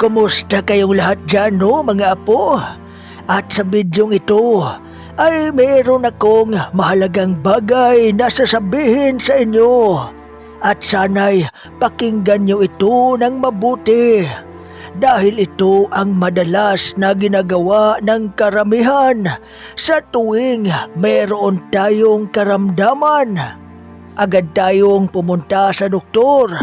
Kumusta kayong lahat dyan, no, mga apo? At sa bidyong ito, ay meron akong mahalagang bagay na sasabihin sa inyo. At sana'y pakinggan niyo ito ng mabuti. Dahil ito ang madalas na ginagawa ng karamihan sa tuwing meron tayong karamdaman. Agad tayong pumunta sa doktor.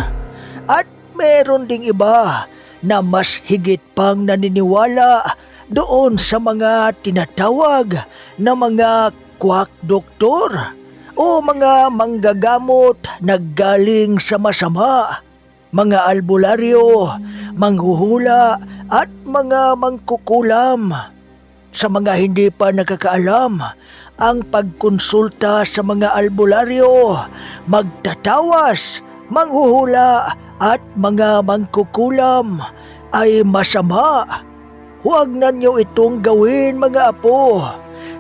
At meron ding iba na mas higit pang naniniwala doon sa mga tinatawag na mga kwak doktor o mga manggagamot na galing sa masama, mga albularyo, manghuhula at mga mangkukulam. Sa mga hindi pa nakakaalam, ang pagkonsulta sa mga albularyo, magtatawas, manghuhula at mga mangkukulam ay masama. Huwag na niyo itong gawin mga apo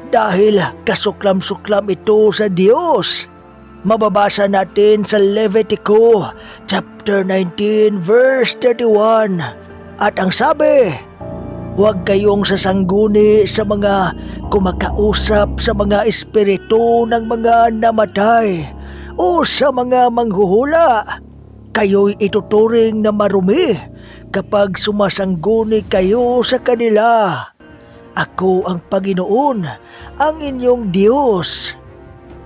dahil kasuklam-suklam ito sa Diyos. Mababasa natin sa Levitico chapter 19 verse 31 at ang sabi, Huwag kayong sasangguni sa mga kumakausap sa mga espiritu ng mga namatay o sa mga manghuhula. Kayo'y ituturing na marumi kapag sumasangguni kayo sa kanila. Ako ang Panginoon, ang inyong Diyos.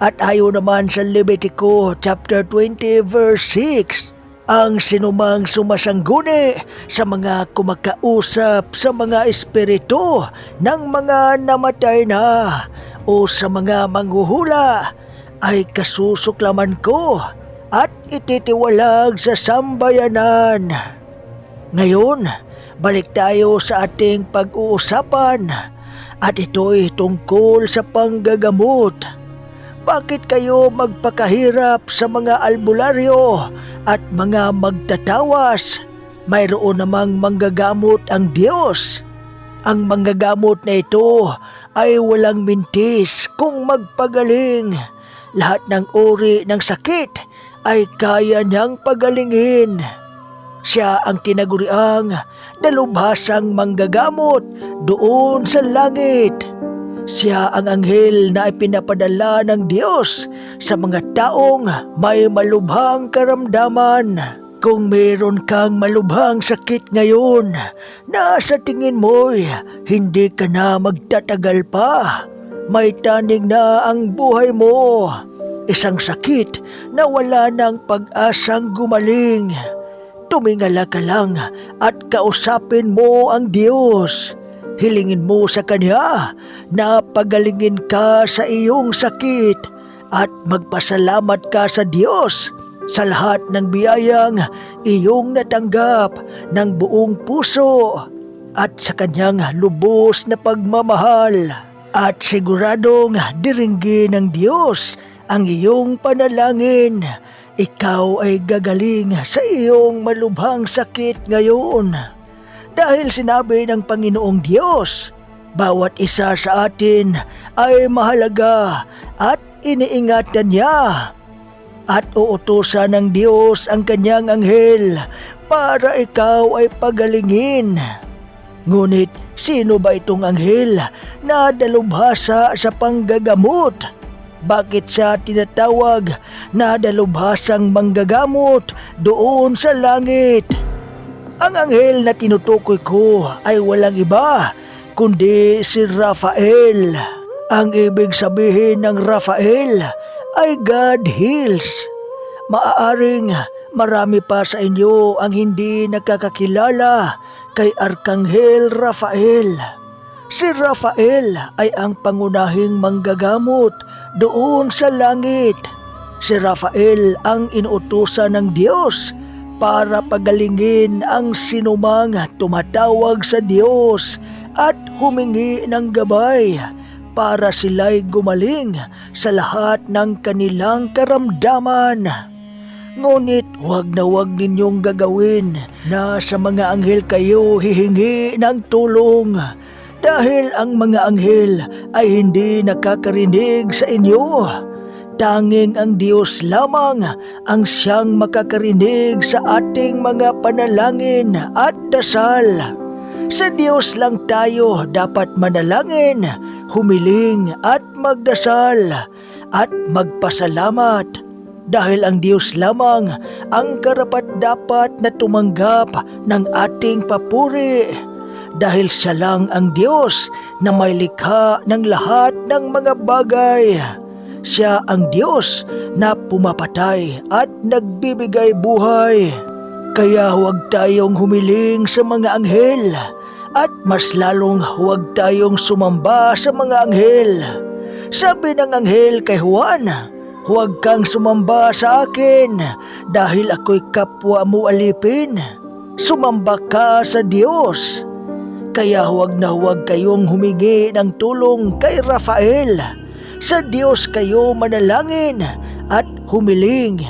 At ayon naman sa Levitico chapter 20 verse 6, ang sinumang sumasangguni sa mga kumakausap sa mga espiritu ng mga namatay na o sa mga manghuhula ay kasusuklaman ko at ititiwalag sa sambayanan. Ngayon, balik tayo sa ating pag-uusapan at ito'y tungkol sa panggagamot. Bakit kayo magpakahirap sa mga albularyo at mga magtatawas? Mayroon namang manggagamot ang Diyos. Ang manggagamot na ito ay walang mintis kung magpagaling. Lahat ng uri ng sakit ay kaya niyang pagalingin. Siya ang tinaguriang dalubhasang manggagamot doon sa langit. Siya ang anghel na ipinapadala ng Diyos sa mga taong may malubhang karamdaman. Kung meron kang malubhang sakit ngayon na sa tingin mo'y hindi ka na magtatagal pa, may tanig na ang buhay mo. Isang sakit na wala ng pag-asang gumaling. Tumingala ka lang at kausapin mo ang Diyos. Hilingin mo sa Kanya na pagalingin ka sa iyong sakit at magpasalamat ka sa Diyos sa lahat ng biyayang iyong natanggap ng buong puso at sa Kanyang lubos na pagmamahal. At siguradong diringgin ng Diyos ang iyong panalangin. Ikaw ay gagaling sa iyong malubhang sakit ngayon. Dahil sinabi ng Panginoong Diyos, bawat isa sa atin ay mahalaga at iniingatan niya. At uutusan ng Diyos ang kanyang anghel para ikaw ay pagalingin. Ngunit sino ba itong anghel na dalubhasa sa panggagamot? Bakit siya tinatawag na dalubhasang manggagamot doon sa langit? Ang anghel na tinutukoy ko ay walang iba kundi si Rafael. Ang ibig sabihin ng Rafael ay God heals. Maaaring marami pa sa inyo ang hindi nakakakilala kay Arkanghel Rafael. Si Rafael ay ang pangunahing manggagamot doon sa langit. Si Rafael ang inuutusan ng Diyos para pagalingin ang sinumang tumatawag sa Diyos at humingi ng gabay para sila'y gumaling sa lahat ng kanilang karamdaman. Ngunit huwag na huwag ninyong gagawin na sa mga anghel kayo hihingi ng tulong dahil ang mga anghel ay hindi nakakarinig sa inyo. tanging ang Diyos lamang ang siyang makakarinig sa ating mga panalangin at dasal. Sa Diyos lang tayo dapat manalangin, humiling at magdasal at magpasalamat dahil ang Diyos lamang ang karapat-dapat na tumanggap ng ating papuri dahil siya lang ang Diyos na may likha ng lahat ng mga bagay. Siya ang Diyos na pumapatay at nagbibigay buhay. Kaya huwag tayong humiling sa mga anghel at mas lalong huwag tayong sumamba sa mga anghel. Sabi ng anghel kay Juan, huwag kang sumamba sa akin dahil ako'y kapwa mo alipin. Sumamba ka sa Diyos. Kaya huwag na huwag kayong humingi ng tulong kay Rafael. Sa Diyos kayo manalangin at humiling.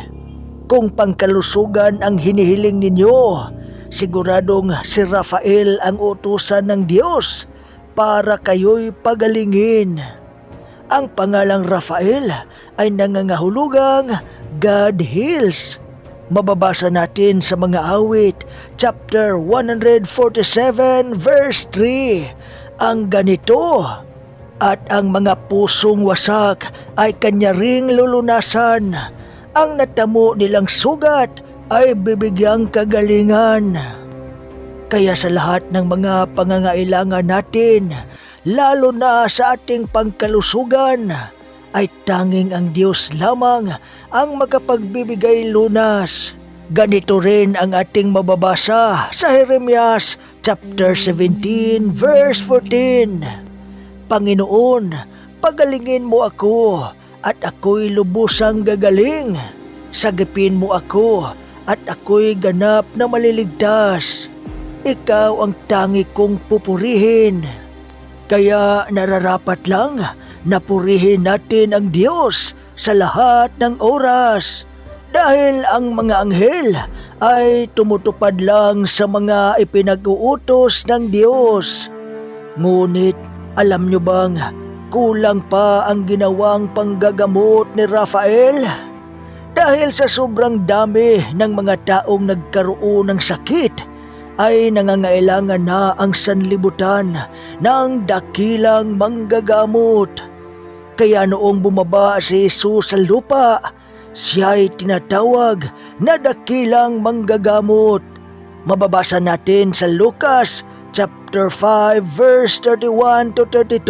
Kung pangkalusugan ang hinihiling ninyo, siguradong si Rafael ang utusan ng Diyos para kayo'y pagalingin. Ang pangalang Rafael ay nangangahulugang God heals. Mababasa natin sa mga awit, chapter 147, verse 3, ang ganito, At ang mga pusong wasak ay kanya ring lulunasan, ang natamo nilang sugat ay bibigyang kagalingan. Kaya sa lahat ng mga pangangailangan natin, lalo na sa ating pangkalusugan, ay tanging ang Diyos lamang ang makapagbibigay lunas. Ganito rin ang ating mababasa sa Jeremias chapter 17 verse 14. Panginoon, pagalingin mo ako at ako'y lubusang gagaling. Sagipin mo ako at ako'y ganap na maliligtas. Ikaw ang tangi kong pupurihin. Kaya nararapat lang na purihin natin ang Diyos sa lahat ng oras. Dahil ang mga anghel ay tumutupad lang sa mga ipinag-uutos ng Diyos. Ngunit alam nyo bang kulang pa ang ginawang panggagamot ni Rafael? Dahil sa sobrang dami ng mga taong nagkaroon ng sakit, ay nangangailangan na ang sanlibutan ng dakilang manggagamot. Kaya noong bumaba si Jesus sa lupa, siya ay tinatawag na dakilang manggagamot. Mababasa natin sa Lucas chapter 5 verse 31 to 32.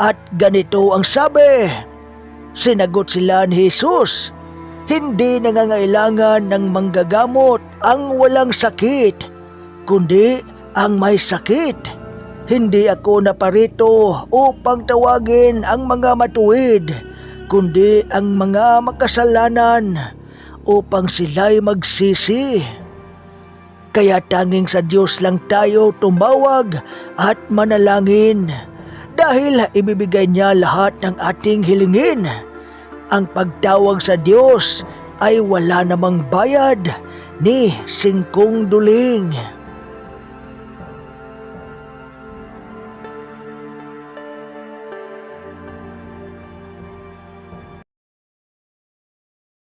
At ganito ang sabi, Sinagot sila ni Jesus, Hindi nangangailangan ng manggagamot ang walang sakit, kundi ang may sakit. Hindi ako naparito upang tawagin ang mga matuwid, kundi ang mga makasalanan upang sila'y magsisi. Kaya tanging sa Diyos lang tayo tumawag at manalangin dahil ibibigay niya lahat ng ating hilingin. Ang pagtawag sa Diyos ay wala namang bayad ni singkong duling.